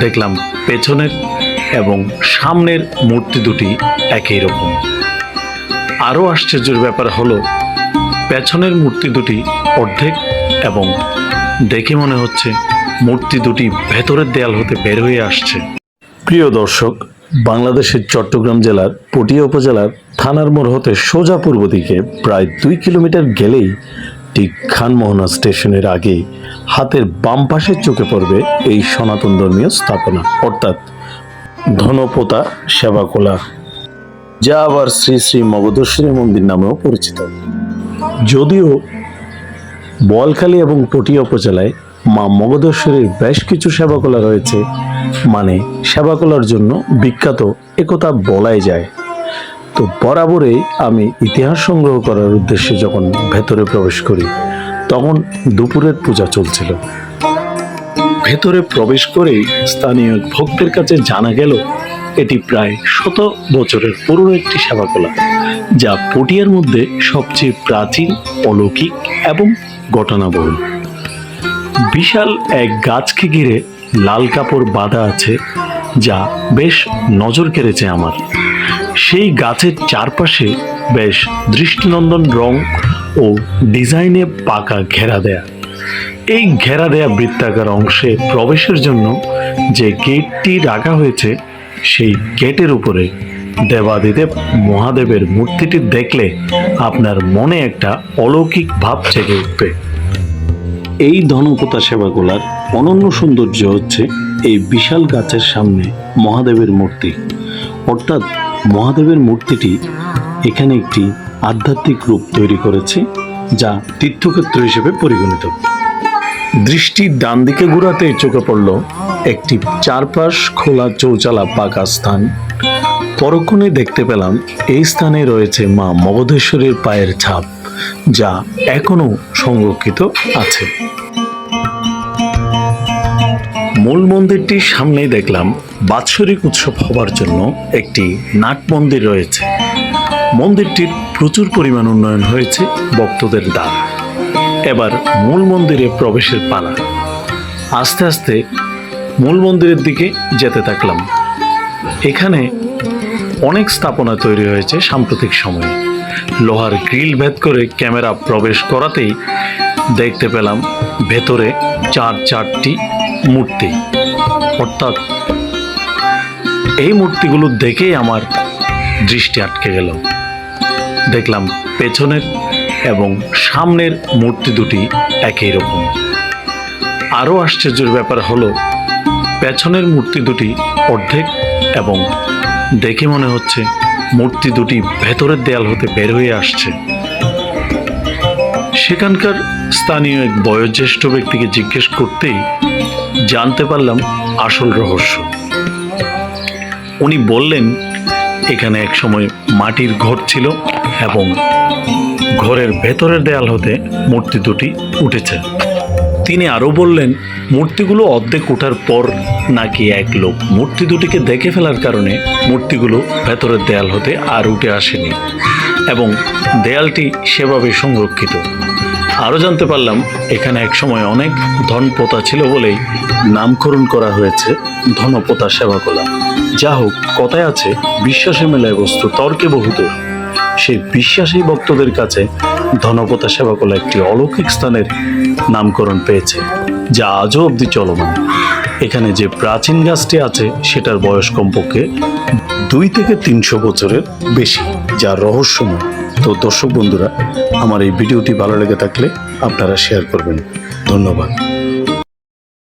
দেখলাম পেছনের এবং সামনের মূর্তি দুটি একই রকম। আরও আশ্চর্যের ব্যাপার হলো, পেছনের মূর্তি দুটি অর্ধেক এবং দেখে মনে হচ্ছে মূর্তি দুটি ভেতরের দেয়াল হতে বের হয়ে আসছে। প্রিয় দর্শক, বাংলাদেশের চট্টগ্রাম জেলার পটিয়া উপজেলার থানার মোড় হতে সোজা পূর্ব দিকে প্রায় দুই কিলোমিটার গেলেই ঠিক খানমোহনা স্টেশনের আগে হাতের বাম পাশের চোখে পড়বে এই সনাতন ধর্মীয় স্থাপনা, অর্থাৎ ধনপোতা সেবাকোলা, যা আবার শ্রী শ্রী মগধেশ্বরী মন্দির নামেও পরিচিত। যদিও বলখালী এবং পটিয়া উপজেলায় মা মগধেশ্বরীর বেশ কিছু সেবাকলা রয়েছে মানে সেবাকলার জন্য বিখ্যাত একথা বলাই যায়। তো বরাবরই আমি ইতিহাস সংগ্রহ করার উদ্দেশ্যে যখন ভেতরে প্রবেশ করি, তখন দুপুরের পূজা চলছিল। ভেতরে প্রবেশ করে স্থানীয় ভক্তের কাছে জানা গেল, এটি প্রায় শত বছরের পুরনো একটি সেবাকলা, যা পটিয়ার মধ্যে সবচেয়ে প্রাচীন, অলৌকিক এবং ঘটনাবহুল বিশাল এক গাছকে ঘিরে লাল কাপড় বাঁধা আছে যা বেশ নজর কেড়েছে আমার। সেই গাছের চারপাশে বেশ দৃষ্টিনন্দন রং ও ডিজাইনে পাকা ঘেরা দেয়া। এই ঘেরা দেয়া বৃত্তাকার অংশে প্রবেশের জন্য যে গেটটি রাখা হয়েছে, সেই গেটের উপরে দেবাদিদেব মহাদেবের মূর্তিটি দেখলে আপনার মনে একটা অলৌকিক ভাব জেগে উঠবে। এই ধনপোতা সেবাগুলার অনন্য সৌন্দর্য হচ্ছে এই বিশাল গাছের সামনে মহাদেবের মূর্তি। অর্থাৎ মহাদেবের মূর্তিটি এখানে একটি আধ্যাত্মিক রূপ তৈরি করেছে যা তীর্থক্ষেত্র হিসেবে পরিগণিত। দৃষ্টি ডান দিকে ঘোরাতে চোখে পড়ল একটি চারপাশ খোলা চৌচালা পাকা স্থান। পরক্ষণে দেখতে পেলাম এই স্থানে রয়েছে মা মগধেশ্বরীর পায়ের ছাপ। যা এখনও সংরক্ষিত আছে। মূল মন্দিরটির সামনেই দেখলাম, বাৎসরিক উৎসব হবার জন্য একটি নাট মন্দির রয়েছে। মন্দিরটির প্রচুর পরিমাণ উন্নয়ন হয়েছে ভক্তদের দ্বার। এবার মূল মন্দিরে প্রবেশের পালা। আস্তে আস্তে মূল মন্দিরের দিকে যেতে থাকলাম। এখানে অনেক স্থাপনা তৈরি হয়েছে সাম্প্রতিক সময়ে। লোহার গ্রিল ভেদ করে ক্যামেরা প্রবেশ করাতেই দেখতে পেলাম ভেতরে চার চারটি মূর্তি। অর্থাৎ এই মূর্তিগুলো দেখেই আমার দৃষ্টি আটকে গেল। দেখলাম পেছনের এবং সামনের মূর্তি দুটি একই রকম। আরও আশ্চর্যের ব্যাপার হলো, পেছনের মূর্তি দুটি অর্ধেক এবং দেখে মনে হচ্ছে মূর্তি দুটি ভেতরের দেয়াল হতে বের হয়ে আসছে। সেখানকার স্থানীয় এক বয়োজ্যেষ্ঠ ব্যক্তিকে জিজ্ঞেস করতেই জানতে পারলাম আসল রহস্য। উনি বললেন, এখানে এক সময় মাটির ঘর ছিল এবং ঘরের ভেতরের দেয়াল হতে মূর্তি দুটি উঠেছে। তিনি আরও বললেন, মূর্তিগুলো অর্ধেক ওঠার পর নাকি এক লোক। মূর্তি দুটিকে দেখে ফেলার কারণে মূর্তিগুলো ভেতরের দেয়াল হতে আর উঠে আসেনি এবং দেয়ালটি সেভাবে সংরক্ষিত। আরও জানতে পারলাম, এখানে একসময় অনেক ধনপোতা ছিল বলেই নামকরণ করা হয়েছে ধনপোতা সেবাকলা। যা হোক কথায় আছে বিশ্বাসে মেলায় বস্তু তর্কে বহুদূর। সেই বিশ্বাসী ভক্তদের কাছে ধনপতা সেবা সেবাকলা একটি অলৌকিক স্থানের নামকরণ পেয়েছে, যা আজও অবধি চলমান। এখানে যে প্রাচীন গাছটি আছে, সেটার বয়স কমপক্ষে দুই থেকে তিনশো বছরের বেশি, যা রহস্যময়। তো দর্শক বন্ধুরা, আমার এই ভিডিওটি ভালো লেগে থাকলে আপনারা শেয়ার করবেন। ধন্যবাদ।